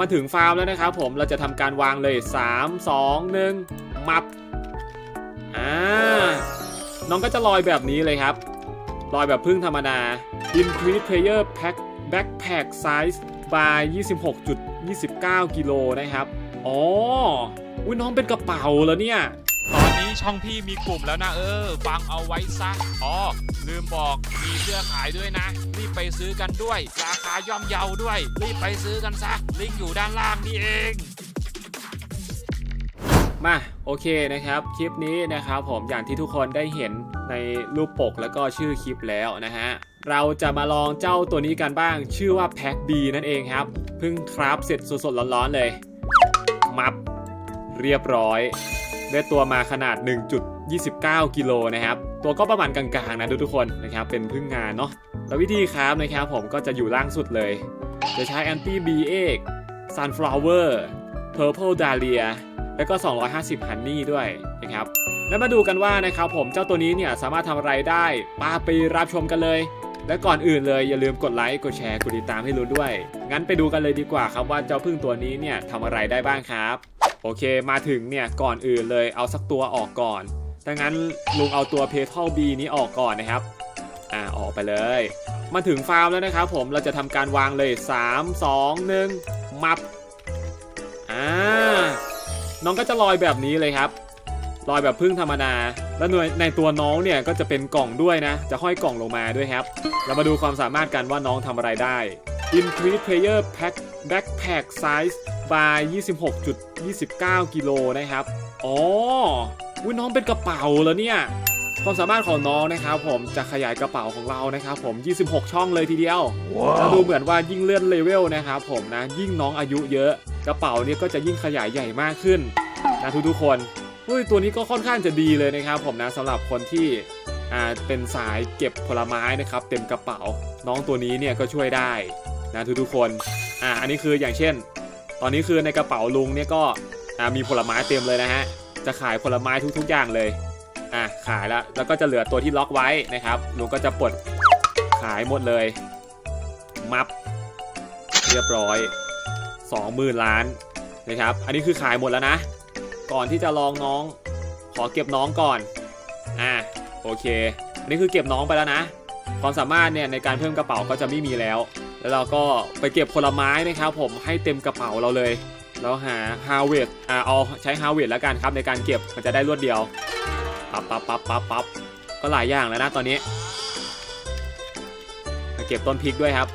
มาถึงฟาร์มแล้วนะครับผมเราจะทำการวางเลย 3 2 1 มับอ่าน้องก็จะลอยแบบนี้เลยครับ ลอยแบบพึ่งธรรมดา Increase Player Pack Backpack Size by 26.29 กิโลนะครับ อ๋อ อุ้ยน้องเป็นกระเป๋าแล้วเนี่ยตอนนี้ช่องพี่มีกลุ่มแล้วนะเออ ฟังเอาไว้ซะอ๋อลืมบอกมีเสื้อขายด้วยนะ บไปซื้อกันด้วย ราคาย่อมเยาด้วย รีบไปซื้อกันซะ ลิงก์อยู่ด้านล่างนี่เองมาโอเคนะครับคลิปนี้นะครับผมอย่างที่ทุกคนได้เห็นในรูปปกแล้วก็ชื่อคลิปแล้วนะฮะเราจะมาลองเจ้าตัวนี้กันบ้าง ชื่อว่าแพ็ค B นั่นเองครับเพิ่งคราฟเสร็จสดๆร้อนๆเลย มับ เรียบร้อย ได้ตัวมาขนาด 29 กิโลนะครับ ตัวก็ประมาณกลางๆนะทุกคนนะครับ เป็นพึ่งงานเนาะ แล้ววิธีคราฟนะครับผมก็จะอยู่ล่างสุดเลย จะใช้ Anti B เอก Sunflower Purple Dahlia แล้วก็ 250 ฮันนี่ด้วยนะครับ แล้วมาดูกันว่านะครับผมเจ้าตัวนี้เนี่ยสามารถทำอะไรได้ปาไปรับชมกันเลย และก่อนอื่นเลยอย่าลืมกดไลค์กดแชร์กดติดตามให้รู้ด้วย งั้นไปดูกันเลยดีกว่าครับว่าเจ้าพึ่งตัวนี้เนี่ยทำอะไรได้บ้างครับ โอเคมาถึงเนี่ยก่อนอื่นเลยเอาสักตัวออกก่อน ดังนั้นลุงเอาตัวเพเทลบีนี้ออกก่อนนะครับ อ่าออกไปเลย มาถึงฟาร์มแล้วนะครับผมเราจะทำการวางเลย 3 2 1 มับ อ่า น้องก็จะลอยแบบนี้เลยครับ ลอยแบบพึ่งธรรมดา แล้วในในตัวน้องเนี่ยก็จะเป็นกล่องด้วยนะ จะห้อยกล่องลงมาด้วยครับ เรามาดูความสามารถกันว่าน้องทำอะไรได้ Increase Player Pack Backpack Size by 26.29 กิโลนะครับ อ๋อ อุ้ยน้องเป็นกระเป๋าแล้วเนี่ยความสามารถของน้องนะครับผมจะขยายกระเป๋าของเรานะครับผม 26 ช่องเลยทีเดียวแล้วดูเหมือนว่ายิ่งเลื่อนเลเวลนะครับผมนะยิ่งน้องอายุเยอะ กระเป๋าเนี่ยก็จะยิ่งขยายใหญ่มากขึ้นนะทุกๆคนเฮ้ยตัวนี้ก็ค่อนข้างจะดีเลยนะครับผมนะสำหรับคนที่อ่าเป็นสายเก็บผลไม้นะครับเต็มกระเป๋า น้องตัวนี้เนี่ยก็ช่วยได้นะทุกๆคนอ่าอันนี้คืออย่างเช่น ตอนนี้คือในกระเป๋าลุงเนี่ยก็อ่ามีผลไม้เต็มเลยนะฮะ จะขายผลไม้ทุกๆอย่างเลย อะขายแล้วแล้วก็จะเหลือตัวที่ล็อกไว้นะครับลุงก็จะปลดขายหมดเลย มับ เรียบร้อย 20,000 ล้านนะครับ อันนี้คือขายหมดแล้วนะ ก่อนที่จะลองน้อง ขอเก็บน้องก่อน อ่าโอเค อันนี้คือเก็บน้องไปแล้วนะ ความสามารถเนี่ยในการเพิ่มกระเป๋าก็จะไม่มีแล้ว แล้วเราก็ไปเก็บผลไม้นะครับ ผมให้เต็มกระเป๋าเราเลย แล้วหาฮาเวดอ่าเอาใช้ฮาเวดแล้วกันครับในการเก็บมันจะได้รวดเดียวปั๊บปั๊บปั๊บปั๊บปั๊บก็หลายอย่างแล้วนะตอนนี้มาเก็บต้นพริกด้วยครับ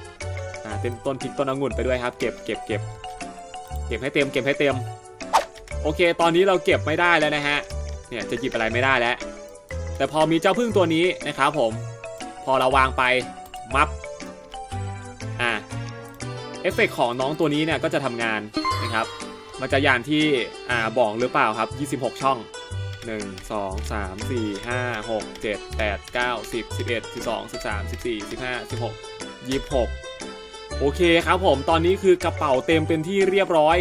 อ่าเต็มต้นพริกต้นองุ่นไปด้วยครับ เก็บเก็บเก็บเก็บให้เต็มเก็บให้เต็มโอเค ตอนนี้เราเก็บไม่ได้แล้วนะฮะเนี่ยจะหยิบอะไรไม่ได้แล้วแต่พอมีเจ้าพึ่งตัวนี้นะครับผม พอเราวางไปมับอ่าเอฟเฟกต์ของน้องตัวนี้เนี่ยก็จะทำงาน นะครับ มันจะอย่างที่อ่าบอกหรือเปล่าครับ 26 ช่อง 1 2 3 4 5 6 7 8 9 10 11 12 13 14 15 16 26 โอเคครับผมตอนนี้คือกระเป๋าเต็มเป็นที่เรียบร้อย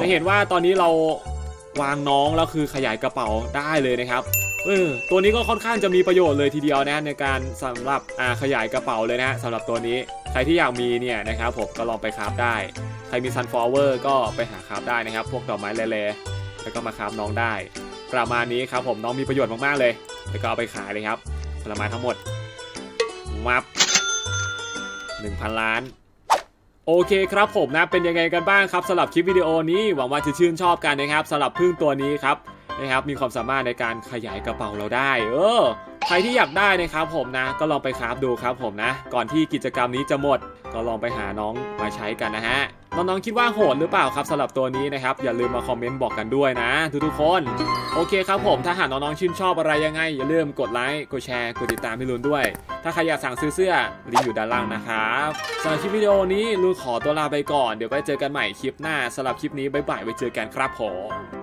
จะเห็นว่าตอนนี้เราวางน้องแล้วคือขยายกระเป๋าได้เลยนะครับเออตัวนี้ก็ค่อนข้างจะมีประโยชน์เลยทีเดียวนะในการสำหรับอ่าขยายกระเป๋าเลยนะฮะสำหรับตัวนี้ใครที่อยากมีเนี่ยนะครับผมก็ลองไปคราฟได้ ใครมี sunflower ก็ไปหาคราฟได้นะครับ พวกดอกไม้เละๆแล้วก็มาคราฟน้องได้ ประมาณนี้ครับผมน้องมีประโยชน์มากๆเลย แล้วก็เอาไปขายเลยครับผลไม้ทั้งหมดมับ1,000 ล้านโอเคครับผมนะเป็นยังไงกันบ้างครับสำหรับคลิปวิดีโอนี้หวังว่าจะชื่นชอบกันนะครับสำหรับพึ่งตัวนี้ครับนะครับมีความสามารถในการขยายกระเป๋าเราได้ เออ ใครที่อยากได้นะครับผมนะ ก็ลองไปคราฟดูครับผมนะ ก่อนที่กิจกรรมนี้จะหมด ก็ลองไปหาน้องมาใช้กันนะฮะน้องๆคิดว่าโหดหรือเปล่าครับสำหรับตัวนี้นะครับ อย่าลืมมาคอมเมนต์บอกกันด้วยนะ ทุกๆคน โอเคครับผมถ้าหากน้องๆชื่นชอบอะไรยังไง อย่าลืมกดไลค์กดแชร์กดติดตามพี่ลุนด้วย ถ้าใครอยากสั่งซื้อเสื้อลิงก์อยู่ด้านล่างนะครับสำหรับคลิปวิดีโอนี้ลุนขอตัวลาไปก่อนเดี๋ยวไปเจอกันใหม่คลิปหน้าสำหรับคลิปนี้บ๊ายบายไว้เจอกันครับผม